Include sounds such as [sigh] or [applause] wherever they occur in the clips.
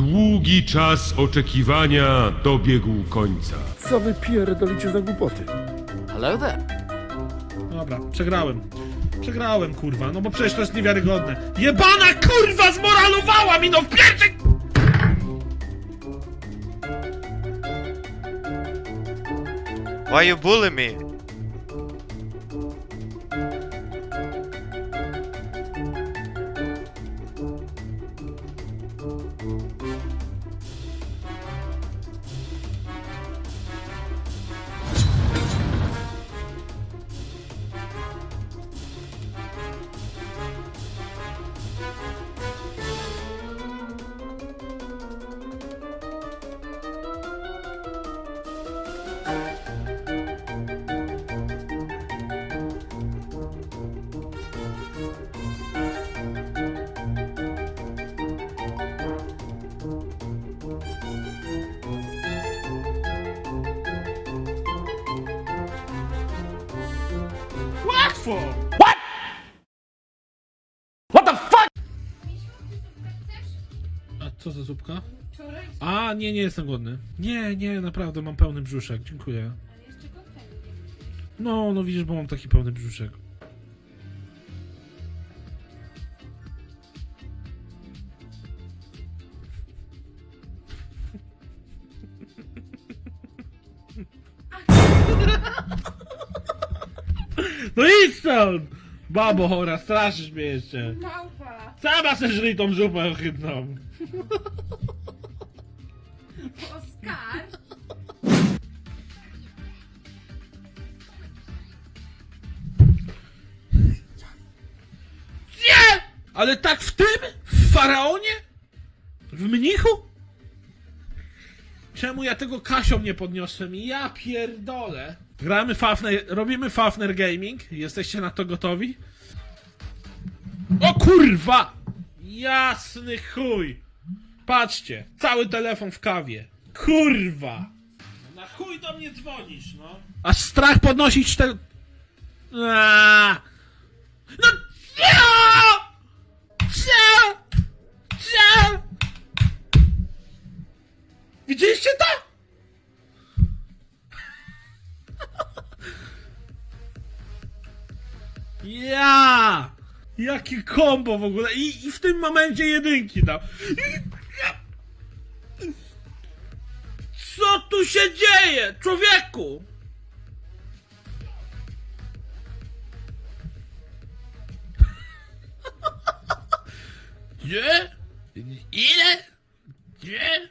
Długi czas oczekiwania dobiegł końca. Co wy pierdolicie za głupoty? Hello there. Dobra, przegrałem. Przegrałem, kurwa, no bo przecież to jest niewiarygodne. Jebana kurwa zmoralowała mi, no w pierwszej... Why you bully me? Łatwo! A co za zupka? A, nie, nie jestem głodny. Nie, nie, naprawdę mam pełny brzuszek, dziękuję. No, no widzisz, bo mam taki pełny brzuszek. No idź stąd! Babo chora, straszysz mnie jeszcze. Małpa! Sama se żryj tą zupę ohydną. Oskar! Nie! Ale tak w tym? W faraonie? W mnichu? Czemu ja tego Kasią nie podniosłem? Ja pierdolę. Gramy Fafner, robimy Fafner Gaming. Jesteście na to gotowi? O kurwa! Jasny chuj! Patrzcie, cały telefon w kawie. Kurwa! Na chuj do mnie dzwonisz, no. Aż strach podnosić te... No co? Co? Co? Widzieliście to? Ja! Jakie kombo w ogóle I, i w tym momencie jedynki dał. Co tu się dzieje, człowieku? Gdzie? Ile? Gdzie?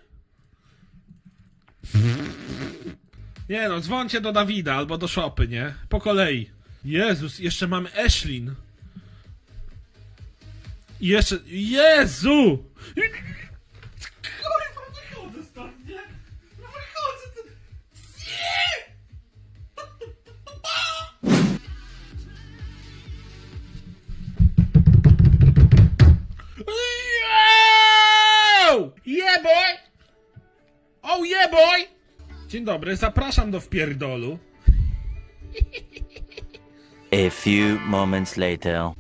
Nie no, dzwoncie do Dawida albo do Szopy, nie? Po kolei. Jezus, jeszcze mamy Ashlyn. I jeszcze... Jezu! Kurwa, wychodzę stąd, nie? No wychodzę. Nie! Yo! Yeah, boy! Oh, yeah, boy! Dzień dobry, zapraszam do wpierdolu. A few moments later.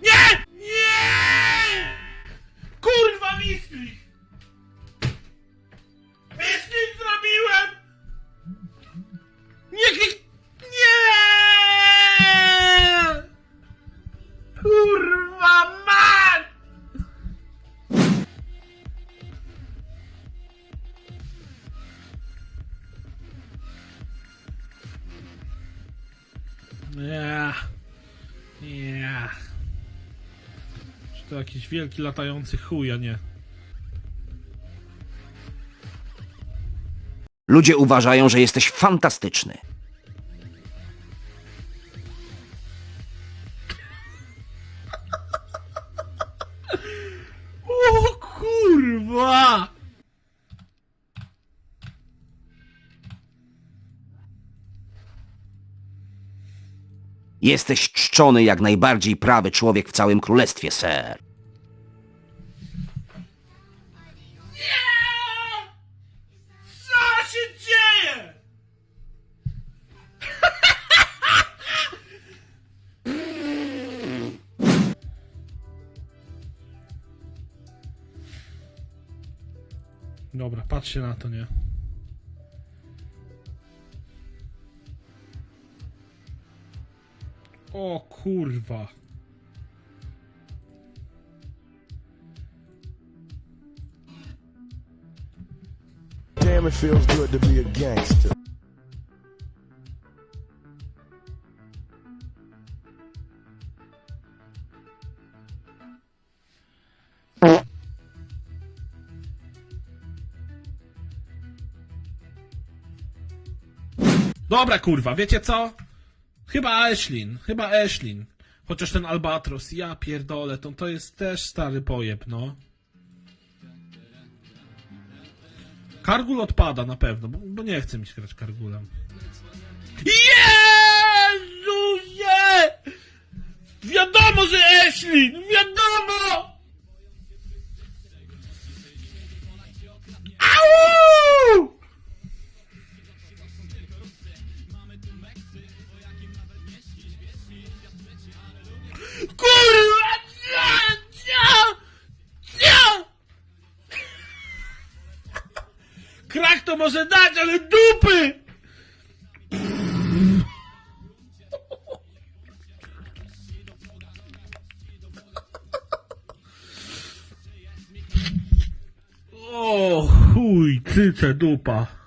Nie! Nie! Kurwa, misklik! Misklik zrobiłem! Nie klik... Ja. Czy to jakiś wielki latający chuj, a nie. Ludzie uważają, że jesteś fantastyczny. O kurwa! Jesteś uczczony jak najbardziej prawy człowiek w całym królestwie, ser. Co się dzieje? [laughs] Dobra, patrzcie na to, nie? O kurwa. Damn, it feels good to be a gangster. Dobra, kurwa, wiecie co? Chyba Ashlin, chyba Ashlin. Chociaż ten Albatros, ja pierdolę, to, to jest też stary pojeb, no. Kargul odpada na pewno, bo, bo nie chcę mi się grać Kargulem. Jezusie! Wiadomo, że Ashlin! Wiadomo! To może dać, ale dupy! O chuj, cyce dupa.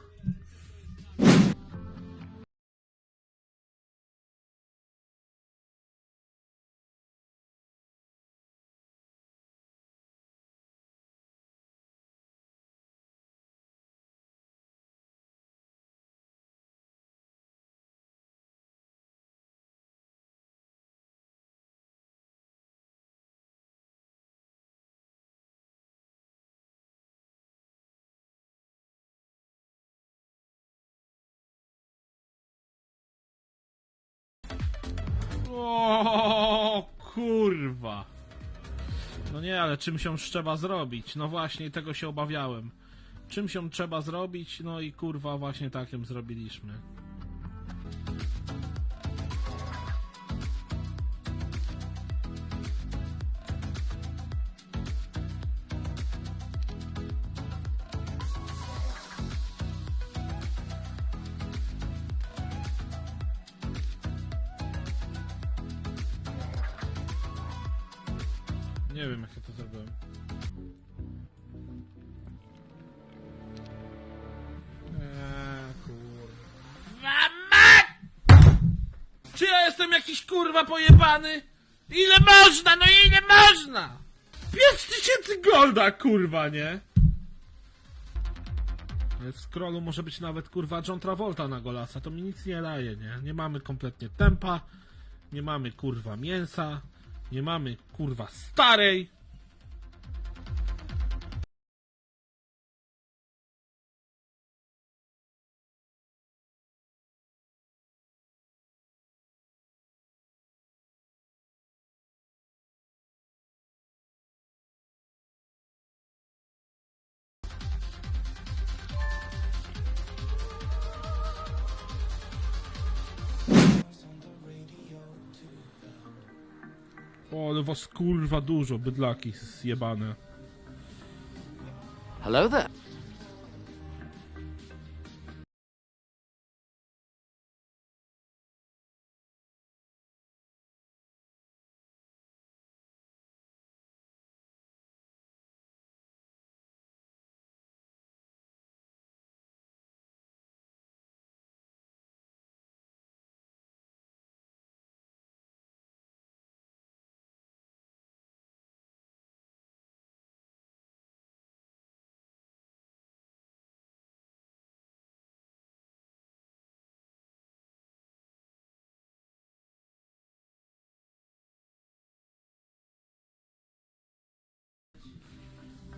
O kurwa. No nie, ale czym się trzeba zrobić? No właśnie, tego się obawiałem. Czym się trzeba zrobić? No i kurwa, właśnie takim zrobiliśmy. Nie wiem, jak ja to zrobiłem. Eee, kurwa! Czy ja jestem jakiś kurwa pojebany? Ile można, no ile można? 5000 golda, kurwa, nie? W scrollu może być nawet kurwa John Travolta na golasa, to mi nic nie daje, nie? Nie mamy kompletnie tempa, nie mamy kurwa mięsa, nie mamy kurwa starej. O, ale was kurwa dużo, bydlaki zjebane. Hello there.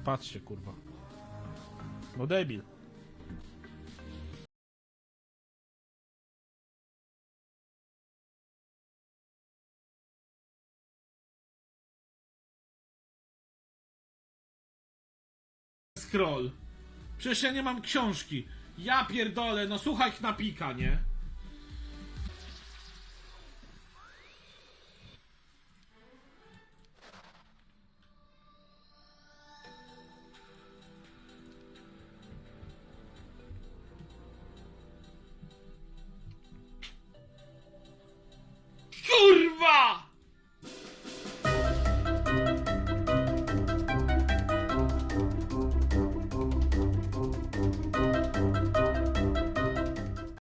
Patrzcie, kurwa. No debil. Scroll. Przecież ja nie mam książki. Ja pierdolę, no słuchaj na pika, nie?